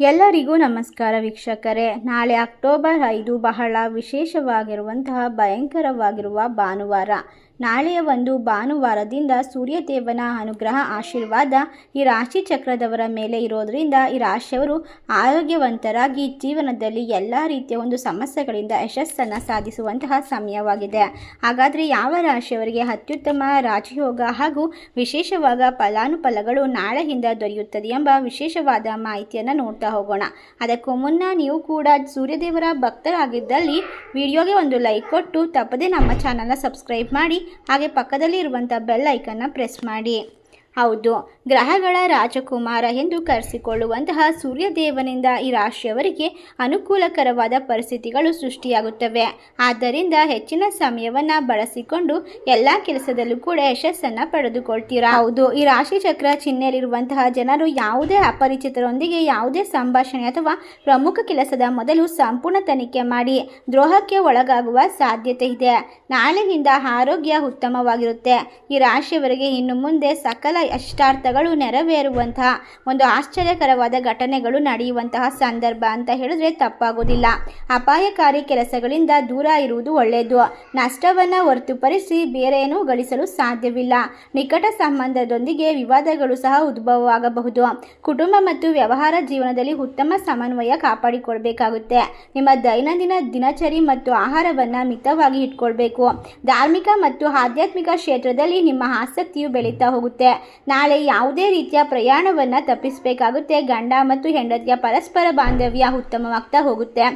ಎಲ್ಲರಿಗೂ ನಮಸ್ಕಾರ ವೀಕ್ಷಕರೇ. ನಾಳೆ ಅಕ್ಟೋಬರ್ ಐದು ಬಹಳ ವಿಶೇಷವಾಗಿರುವಂತಹ ಭಯಂಕರವಾಗಿರುವ ಭಾನುವಾರ. ನಾಳೆಯ ಒಂದು ಭಾನುವಾರದಿಂದ ಸೂರ್ಯದೇವನ ಅನುಗ್ರಹ ಆಶೀರ್ವಾದ ಈ ರಾಶಿ ಚಕ್ರದವರ ಮೇಲೆ ಇರೋದರಿಂದ ಈ ರಾಶಿಯವರು ಆರೋಗ್ಯವಂತರಾಗಿ ಜೀವನದಲ್ಲಿ ಎಲ್ಲ ರೀತಿಯ ಒಂದು ಸಮಸ್ಯೆಗಳಿಂದ ಯಶಸ್ಸನ್ನು ಸಾಧಿಸುವಂತಹ ಸಮಯವಾಗಿದೆ. ಹಾಗಾದರೆ ಯಾವ ರಾಶಿಯವರಿಗೆ ಅತ್ಯುತ್ತಮ ರಾಜಯೋಗ ಹಾಗೂ ವಿಶೇಷವಾದ ಫಲಾನುಫಲಗಳು ನಾಳೆಯಿಂದ ದೊರೆಯುತ್ತದೆ ಎಂಬ ವಿಶೇಷವಾದ ಮಾಹಿತಿಯನ್ನು ನೋಡ್ತಾ ಹೋಗೋಣ. ಅದಕ್ಕೂ ಮುನ್ನ ನೀವು ಕೂಡ ಸೂರ್ಯದೇವರ ಭಕ್ತರಾಗಿದ್ದಲ್ಲಿ ವಿಡಿಯೋಗೆ ಒಂದು ಲೈಕ್ ಕೊಟ್ಟು ತಪ್ಪದೇ ನಮ್ಮ ಚಾನಲ್ನ ಸಬ್ಸ್ಕ್ರೈಬ್ ಮಾಡಿ ಹಾಗೆ ಪಕ್ಕದಲ್ಲಿ ಇರುವಂಥ ಬೆಲ್ ಐಕನ್ನ ಪ್ರೆಸ್ ಮಾಡಿ. ಹೌದು, ಗ್ರಹಗಳ ರಾಜಕುಮಾರ ಎಂದು ಕರೆಸಿಕೊಳ್ಳುವಂತಹ ಸೂರ್ಯದೇವನಿಂದ ಈ ರಾಶಿಯವರಿಗೆ ಅನುಕೂಲಕರವಾದ ಪರಿಸ್ಥಿತಿಗಳು ಸೃಷ್ಟಿಯಾಗುತ್ತವೆ. ಆದ್ದರಿಂದ ಹೆಚ್ಚಿನ ಸಮಯವನ್ನು ಬಳಸಿಕೊಂಡು ಎಲ್ಲ ಕೆಲಸದಲ್ಲೂ ಕೂಡ ಯಶಸ್ಸನ್ನು ಪಡೆದುಕೊಳ್ತೀರಾ? ಹೌದು, ಈ ರಾಶಿ ಚಕ್ರ ಚಿಹ್ನೆಯಲ್ಲಿರುವಂತಹ ಜನರು ಯಾವುದೇ ಅಪರಿಚಿತರೊಂದಿಗೆ ಯಾವುದೇ ಸಂಭಾಷಣೆ ಅಥವಾ ಪ್ರಮುಖ ಕೆಲಸದ ಮೊದಲು ಸಂಪೂರ್ಣ ತನಿಖೆ ಮಾಡಿ ದ್ರೋಹಕ್ಕೆ ಒಳಗಾಗುವ ಸಾಧ್ಯತೆ ಇದೆ. ನಾಳೆಯಿಂದ ಆರೋಗ್ಯ ಉತ್ತಮವಾಗಿರುತ್ತೆ. ಈ ರಾಶಿಯವರಿಗೆ ಇನ್ನು ಮುಂದೆ ಸಕಲ ಅಷ್ಟಾರ್ಥಗಳು ನೆರವೇರುವಂತಹ ಒಂದು ಆಶ್ಚರ್ಯಕರವಾದ ಘಟನೆಗಳು ನಡೆಯುವಂತಹ ಸಂದರ್ಭ ಅಂತ ಹೇಳಿದ್ರೆ ತಪ್ಪಾಗೋದಿಲ್ಲ ಅಪಾಯಕಾರಿ ಕೆಲಸಗಳಿಂದ ದೂರ ಇರುವುದು ಒಳ್ಳೆಯದು. ನಷ್ಟವನ್ನು ಹೊರತುಪಡಿಸಿ ಬೇರೆ ಏನೂ ಗಳಿಸಲು ಸಾಧ್ಯವಿಲ್ಲ. ನಿಕಟ ಸಂಬಂಧದೊಂದಿಗೆ ವಿವಾದಗಳು ಸಹ ಉದ್ಭವವಾಗಬಹುದು. ಕುಟುಂಬ ಮತ್ತು ವ್ಯವಹಾರ ಜೀವನದಲ್ಲಿ ಉತ್ತಮ ಸಮನ್ವಯ ಕಾಪಾಡಿಕೊಳ್ಬೇಕಾಗುತ್ತೆ. ನಿಮ್ಮ ದೈನಂದಿನ ದಿನಚರಿ ಮತ್ತು ಆಹಾರವನ್ನು ಮಿತವಾಗಿ ಇಟ್ಕೊಳ್ಬೇಕು. ಧಾರ್ಮಿಕ ಮತ್ತು ಆಧ್ಯಾತ್ಮಿಕ ಕ್ಷೇತ್ರದಲ್ಲಿ ನಿಮ್ಮ ಆಸಕ್ತಿಯು ಬೆಳೀತಾ ಹೋಗುತ್ತೆ. ನಾಳೆ ಯಾವುದೇ ರೀತಿಯ ಪ್ರಯಾಣವನ್ನು ತಪ್ಪಿಸಬೇಕಾಗುತ್ತೆ. ಗಂಡ ಮತ್ತು ಹೆಂಡತಿಯ ಪರಸ್ಪರ ಬಾಂಧವ್ಯ ಉತ್ತಮವಾಗ್ತಾ ಹೋಗುತ್ತೆ.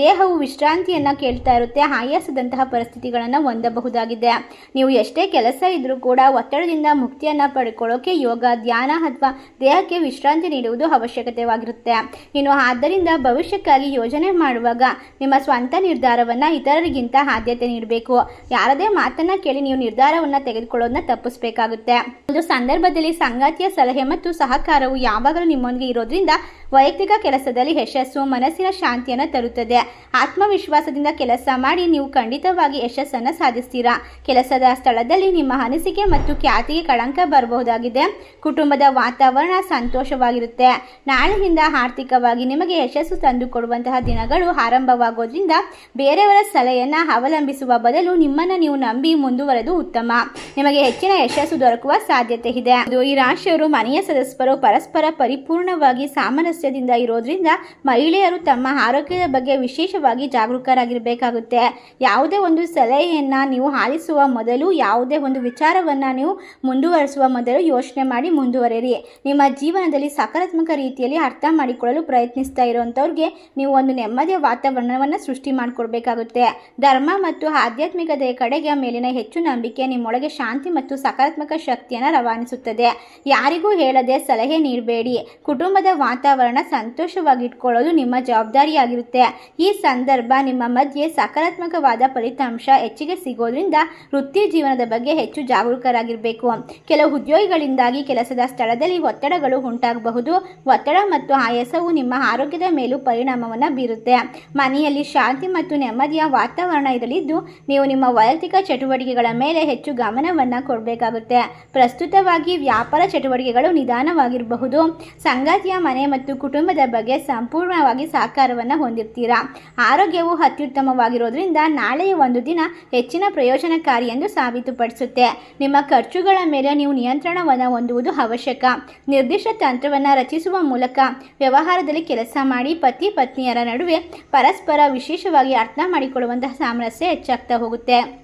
ದೇಹವು ವಿಶ್ರಾಂತಿಯನ್ನು ಕೇಳ್ತಾ ಇರುತ್ತೆ. ಆಯಾಸದಂತಹ ಪರಿಸ್ಥಿತಿಗಳನ್ನು ಹೊಂದಬಹುದಾಗಿದೆ. ನೀವು ಎಷ್ಟೇ ಕೆಲಸ ಇದ್ದರೂ ಕೂಡ ಒತ್ತಡದಿಂದ ಮುಕ್ತಿಯನ್ನು ಪಡ್ಕೊಳ್ಳೋಕೆ ಯೋಗ, ಧ್ಯಾನ ಅಥವಾ ದೇಹಕ್ಕೆ ವಿಶ್ರಾಂತಿ ನೀಡುವುದು ಅವಶ್ಯಕತೆವಾಗಿರುತ್ತೆ. ಇನ್ನು ಆದ್ದರಿಂದ ಭವಿಷ್ಯಕ್ಕಾಗಿ ಯೋಜನೆ ಮಾಡುವಾಗ ನಿಮ್ಮ ಸ್ವಂತ ನಿರ್ಧಾರವನ್ನು ಇತರರಿಗಿಂತ ಆದ್ಯತೆ ನೀಡಬೇಕು. ಯಾರದೇ ಮಾತನ್ನ ಕೇಳಿ ನೀವು ನಿರ್ಧಾರವನ್ನು ತೆಗೆದುಕೊಳ್ಳೋದನ್ನ ತಪ್ಪಿಸಬೇಕಾಗುತ್ತೆ. ಒಂದು ಸಂದರ್ಭದಲ್ಲಿ ಸಂಗಾತಿಯ ಸಲಹೆ ಮತ್ತು ಸಹಕಾರವು ಯಾವಾಗಲೂ ನಿಮ್ಮೊಂದಿಗೆ ಇರೋದ್ರಿಂದ ವೈಯಕ್ತಿಕ ಕೆಲಸದಲ್ಲಿ ಯಶಸ್ಸು, ಮನಸ್ಸಿನ ಶಾಂತಿಯನ್ನು ತರುತ್ತದೆ. ಆತ್ಮವಿಶ್ವಾಸದಿಂದ ಕೆಲಸ ಮಾಡಿ ನೀವು ಖಂಡಿತವಾಗಿ ಯಶಸ್ಸನ್ನು ಸಾಧಿಸ್ತೀರಾ? ಕೆಲಸದ ಸ್ಥಳದಲ್ಲಿ ನಿಮ್ಮ ಅನಿಸಿಕೆ ಮತ್ತು ಖ್ಯಾತಿಗೆ ಕಳಂಕ ಬರಬಹುದಾಗಿದೆ. ಕುಟುಂಬದ ವಾತಾವರಣ ಸಂತೋಷವಾಗಿರುತ್ತೆ. ನಾಳೆಯಿಂದ ಆರ್ಥಿಕವಾಗಿ ನಿಮಗೆ ಯಶಸ್ಸು ತಂದುಕೊಡುವಂತಹ ದಿನಗಳು ಆರಂಭವಾಗೋದ್ರಿಂದ ಬೇರೆಯವರ ಸಲಹೆಯನ್ನು ಅವಲಂಬಿಸುವ ಬದಲು ನಿಮ್ಮನ್ನು ನೀವು ನಂಬಿ ಮುಂದುವರೆದು ಉತ್ತಮ. ನಿಮಗೆ ಹೆಚ್ಚಿನ ಯಶಸ್ಸು ದೊರಕುವ ಸಾಧ್ಯತೆ ಇದೆ. ಇದು. ಈ ರಾಶಿಯವರು, ಮನೆಯ ಸದಸ್ಯರು ಪರಸ್ಪರ ಪರಿಪೂರ್ಣವಾಗಿ ಸಾಮರಸ್ಯದಿಂದ ಇರೋದ್ರಿಂದ ಮಹಿಳೆಯರು ತಮ್ಮ ಆರೋಗ್ಯದ ಬಗ್ಗೆ ವಿಶೇಷವಾಗಿ ಜಾಗರೂಕರಾಗಿರಬೇಕಾಗುತ್ತೆ. ಯಾವುದೇ ಒಂದು ಸಲಹೆಯನ್ನು ನೀವು ಆಲಿಸುವ ಮೊದಲು, ಯಾವುದೇ ಒಂದು ವಿಚಾರವನ್ನು ನೀವು ಮುಂದುವರಿಸುವ ಮೊದಲು ಯೋಚನೆ ಮಾಡಿ ಮುಂದುವರೆಯಿರಿ. ನಿಮ್ಮ ಜೀವನದಲ್ಲಿ ಸಕಾರಾತ್ಮಕ ರೀತಿಯಲ್ಲಿ ಅರ್ಥ ಮಾಡಿಕೊಳ್ಳಲು ಪ್ರಯತ್ನಿಸ್ತಾ ಇರುವಂಥವ್ರಿಗೆ ನೀವು ಒಂದು ನೆಮ್ಮದಿಯ ವಾತಾವರಣವನ್ನು ಸೃಷ್ಟಿ ಮಾಡಿಕೊಡ್ಬೇಕಾಗುತ್ತೆ. ಧರ್ಮ ಮತ್ತು ಆಧ್ಯಾತ್ಮಿಕತೆಯ ಕಡೆಗೆ ಮೇಲಿನ ಹೆಚ್ಚು ನಂಬಿಕೆ ನಿಮ್ಮೊಳಗೆ ಶಾಂತಿ ಮತ್ತು ಸಕಾರಾತ್ಮಕ ಶಕ್ತಿಯನ್ನು ರವಾನಿಸುತ್ತದೆ ಯಾರಿಗೂ ಹೇಳದೆ ಸಲಹೆ ನೀಡಬೇಡಿ. ಕುಟುಂಬದ ವಾತಾವರಣ ಸಂತೋಷವಾಗಿ ಇಟ್ಕೊಳ್ಳೋದು ನಿಮ್ಮ ಜವಾಬ್ದಾರಿಯಾಗಿರುತ್ತೆ. ಈ ಸಂದರ್ಭ ನಿಮ್ಮ ಮಧ್ಯೆ ಸಕಾರಾತ್ಮಕವಾದ ಫಲಿತಾಂಶ ಹೆಚ್ಚಿಗೆ ಸಿಗೋದ್ರಿಂದ ವೃತ್ತಿ ಜೀವನದ ಬಗ್ಗೆ ಹೆಚ್ಚು ಜಾಗರೂಕರಾಗಿರಬೇಕು. ಕೆಲವು ಉದ್ಯೋಗಿಗಳಿಂದಾಗಿ ಕೆಲಸದ ಸ್ಥಳದಲ್ಲಿ ಒತ್ತಡಗಳು ಉಂಟಾಗಬಹುದು. ಒತ್ತಡ ಮತ್ತು ಆಯಾಸವು ನಿಮ್ಮ ಆರೋಗ್ಯದ ಮೇಲೂ ಪರಿಣಾಮವನ್ನು ಬೀರುತ್ತೆ. ಮನೆಯಲ್ಲಿ ಶಾಂತಿ ಮತ್ತು ನೆಮ್ಮದಿಯ ವಾತಾವರಣ ಇರಲಿದ್ದು, ನೀವು ನಿಮ್ಮ ವೈಯಕ್ತಿಕ ಚಟುವಟಿಕೆಗಳ ಮೇಲೆ ಹೆಚ್ಚು ಗಮನವನ್ನು ಕೊಡಬೇಕಾಗುತ್ತೆ. ಪ್ರಸ್ತುತವಾಗಿ ವ್ಯಾಪಾರ ಚಟುವಟಿಕೆಗಳು ನಿಧಾನವಾಗಿರಬಹುದು. ಸಂಗಾತಿಯ ಮನೆ ಮತ್ತು ಕುಟುಂಬದ ಬಗ್ಗೆ ಸಂಪೂರ್ಣವಾಗಿ ಸಹಕಾರವನ್ನು ಹೊಂದಿರ್ತೀರಾ? ಆರೋಗ್ಯವು ಅತ್ಯುತ್ತಮವಾಗಿರೋದ್ರಿಂದ ನಾಳೆಯ ಒಂದು ದಿನ ಹೆಚ್ಚಿನ ಪ್ರಯೋಜನಕಾರಿ ಎಂದು ಸಾಬೀತುಪಡಿಸುತ್ತೆ. ನಿಮ್ಮ ಖರ್ಚುಗಳ ಮೇಲೆ ನೀವು ನಿಯಂತ್ರಣವನ್ನು ಹೊಂದುವುದು ಅವಶ್ಯಕ. ನಿರ್ದಿಷ್ಟ ತಂತ್ರವನ್ನು ರಚಿಸುವ ಮೂಲಕ ವ್ಯವಹಾರದಲ್ಲಿ ಕೆಲಸ ಮಾಡಿ ಪತಿ ಪತ್ನಿಯರ ನಡುವೆ ಪರಸ್ಪರ ವಿಶೇಷವಾಗಿ ಅರ್ಥ ಮಾಡಿಕೊಳ್ಳುವಂತಹ ಸಾಮರಸ್ಯ ಹೆಚ್ಚಾಗ್ತಾ ಹೋಗುತ್ತೆ.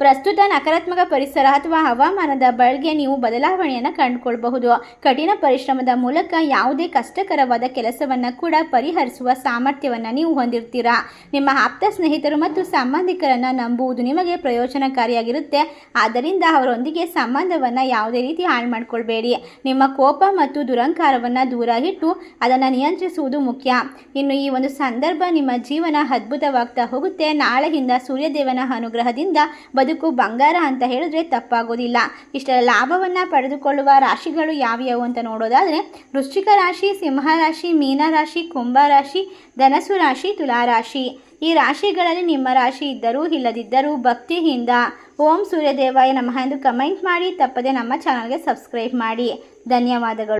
ಪ್ರಸ್ತುತ ನಕಾರಾತ್ಮಕ ಪರಿಸರ ಅಥವಾ ಹವಾಮಾನದ ಬಳಗೆ ನೀವು ಬದಲಾವಣೆಯನ್ನು ಕಂಡುಕೊಳ್ಬಹುದು. ಕಠಿಣ ಪರಿಶ್ರಮದ ಮೂಲಕ ಯಾವುದೇ ಕಷ್ಟಕರವಾದ ಕೆಲಸವನ್ನು ಕೂಡ ಪರಿಹರಿಸುವ ಸಾಮರ್ಥ್ಯವನ್ನು ನೀವು ಹೊಂದಿರ್ತೀರಾ? ನಿಮ್ಮ ಆಪ್ತ ಸ್ನೇಹಿತರು ಮತ್ತು ಸಂಬಂಧಿಕರನ್ನು ನಂಬುವುದು ನಿಮಗೆ ಪ್ರಯೋಜನಕಾರಿಯಾಗಿರುತ್ತೆ. ಆದ್ದರಿಂದ ಅವರೊಂದಿಗೆ ಸಂಬಂಧವನ್ನು ಯಾವುದೇ ರೀತಿ ಹಾಳು ಮಾಡಿಕೊಳ್ಬೇಡಿ. ನಿಮ್ಮ ಕೋಪ ಮತ್ತು ದುರಂಕಾರವನ್ನು ದೂರ ಇಟ್ಟು ಅದನ್ನು ನಿಯಂತ್ರಿಸುವುದು ಮುಖ್ಯ. ಇನ್ನು ಈ ಒಂದು ಸಂದರ್ಭ ನಿಮ್ಮ ಜೀವನ ಅದ್ಭುತವಾಗ್ತಾ ಹೋಗುತ್ತೆ. ನಾಳೆಯಿಂದ ಸೂರ್ಯದೇವನ ಅನುಗ್ರಹದಿಂದ ಬದುಕು ಬಂಗಾರ ಅಂತ ಹೇಳಿದ್ರೆ ತಪ್ಪಾಗೋದಿಲ್ಲ. ಇಷ್ಟರ ಲಾಭವನ್ನು ಪಡೆದುಕೊಳ್ಳುವ ರಾಶಿಗಳು ಯಾವ್ಯಾವು ಅಂತ ನೋಡೋದಾದರೆ, ವೃಶ್ಚಿಕ ರಾಶಿ, ಸಿಂಹ ರಾಶಿ, ಮೀನ ರಾಶಿ, ಕುಂಭ ರಾಶಿ ಧನಸು ರಾಶಿ ತುಲಾರಾಶಿ ಈ ರಾಶಿಗಳಲ್ಲಿ ನಿಮ್ಮ ರಾಶಿ ಇದ್ದರೂ ಇಲ್ಲದಿದ್ದರೂ ಭಕ್ತಿಯಿಂದ ಓಂ ಸೂರ್ಯದೇವಾಯ ನಮಃ ಎಂದು ಕಮೆಂಟ್ ಮಾಡಿ, ತಪ್ಪದೆ ನಮ್ಮ ಚಾನಲ್ಗೆ ಸಬ್ಸ್ಕ್ರೈಬ್ ಮಾಡಿ. ಧನ್ಯವಾದಗಳು.